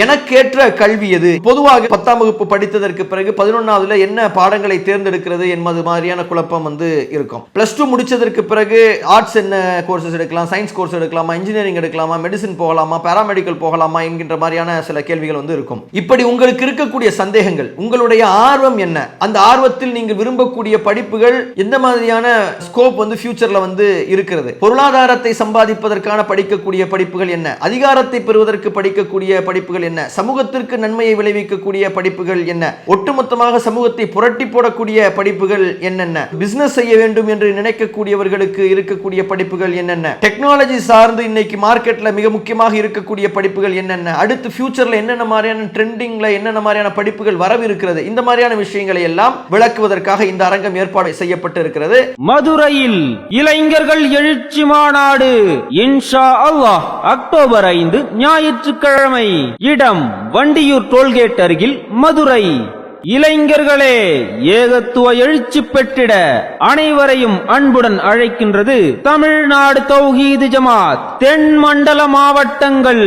எனக்கேற்ற கல்வி எது? பொதுவாக பத்தாம் வகுப்பு படித்ததற்கு பிறகு பதினொன்னாவதுல என்ன பாடங்களை தேர்ந்தெடுக்கிறது என்பது மாதிரியான குழப்பம் வந்து இருக்கும். பிளஸ் டூ முடிச்சதற்கு பிறகு ஆர்ட்ஸ் என்ன கோர்சஸ் எடுக்கலாம் சயின்ஸ் கோர்ஸ் எடுக்கலாமா இன்ஜினியரிங் எடுக்கலாமா மெடிசின் போகலாமா பாராமெடிக்கல் போகலாமா என்கின்ற மாதிரியான சில கேள்விகள் வந்து இருக்கும். இப்படி உங்களுக்கு இருக்கக்கூடிய சந்தேகங்கள் உங்களுடைய ஆர்வம் என்ன? அந்த ஆர்வத்தில் நீங்கள் விரும்பக்கூடிய படிப்புகள் எந்த மாதிரியான ஸ்கோப் வந்து ஃபியூச்சர்ல வந்து இருக்கிறது? பொருளாதாரத்தை சம்பாதிப்பதற்கான படிக்கக்கூடிய படிப்புகள் என்ன? அதிகாரத்தை பெறுவதற்கு படிக்கக்கூடிய படிப்புகள் படிப்புகள் என்ன? சமூகத்திற்கு நன்மையை விளைவிக்கக்கூடிய படிப்புகள் என்ன? ஒட்டுமொத்தமாக சமூகத்தை புரட்டி போடக்கூடிய படிப்புகள் என்னென்ன? பிசினஸ் செய்ய வேண்டும் என்று நினைக்கக்கூடியவர்களுக்கு இருக்கக்கூடிய படிப்புகள் என்னென்ன? டெக்னாலஜி சார்ந்து இன்னைக்கு மார்க்கெட்ல மிக முக்கியமாக இருக்கக்கூடிய படிப்புகள் என்னென்ன? அடுத்து ஃபியூச்சர்ல என்னென்ன மாதிரியான ட்ரெண்டிங்ல என்னென்ன மாதிரியான படிப்புகள் வரவிருக்கிறது? இந்த மாதிரியான விஷயங்களை எல்லாம் விளக்குவதற்காக இந்த அரங்கம் ஏற்பாடு செய்யப்பட்டு இருக்கிறது மதுரையில் இளைஞர்கள் எழுச்சி மாநாடு. இன்ஷா அல்லாஹ் அக்டோபர் ஐந்து ஞாயிற்றுக்கிழமை இடம் வண்டியூர் டோல்கேட் அருகில் மதுரை. இளைஞர்களே ஏகத்துவ எழுச்சி பெற்றிட அனைவரையும் அன்புடன் அழைக்கின்றது தமிழ்நாடு தௌஹீது ஜமாத் தென் மண்டல மாவட்டங்கள்.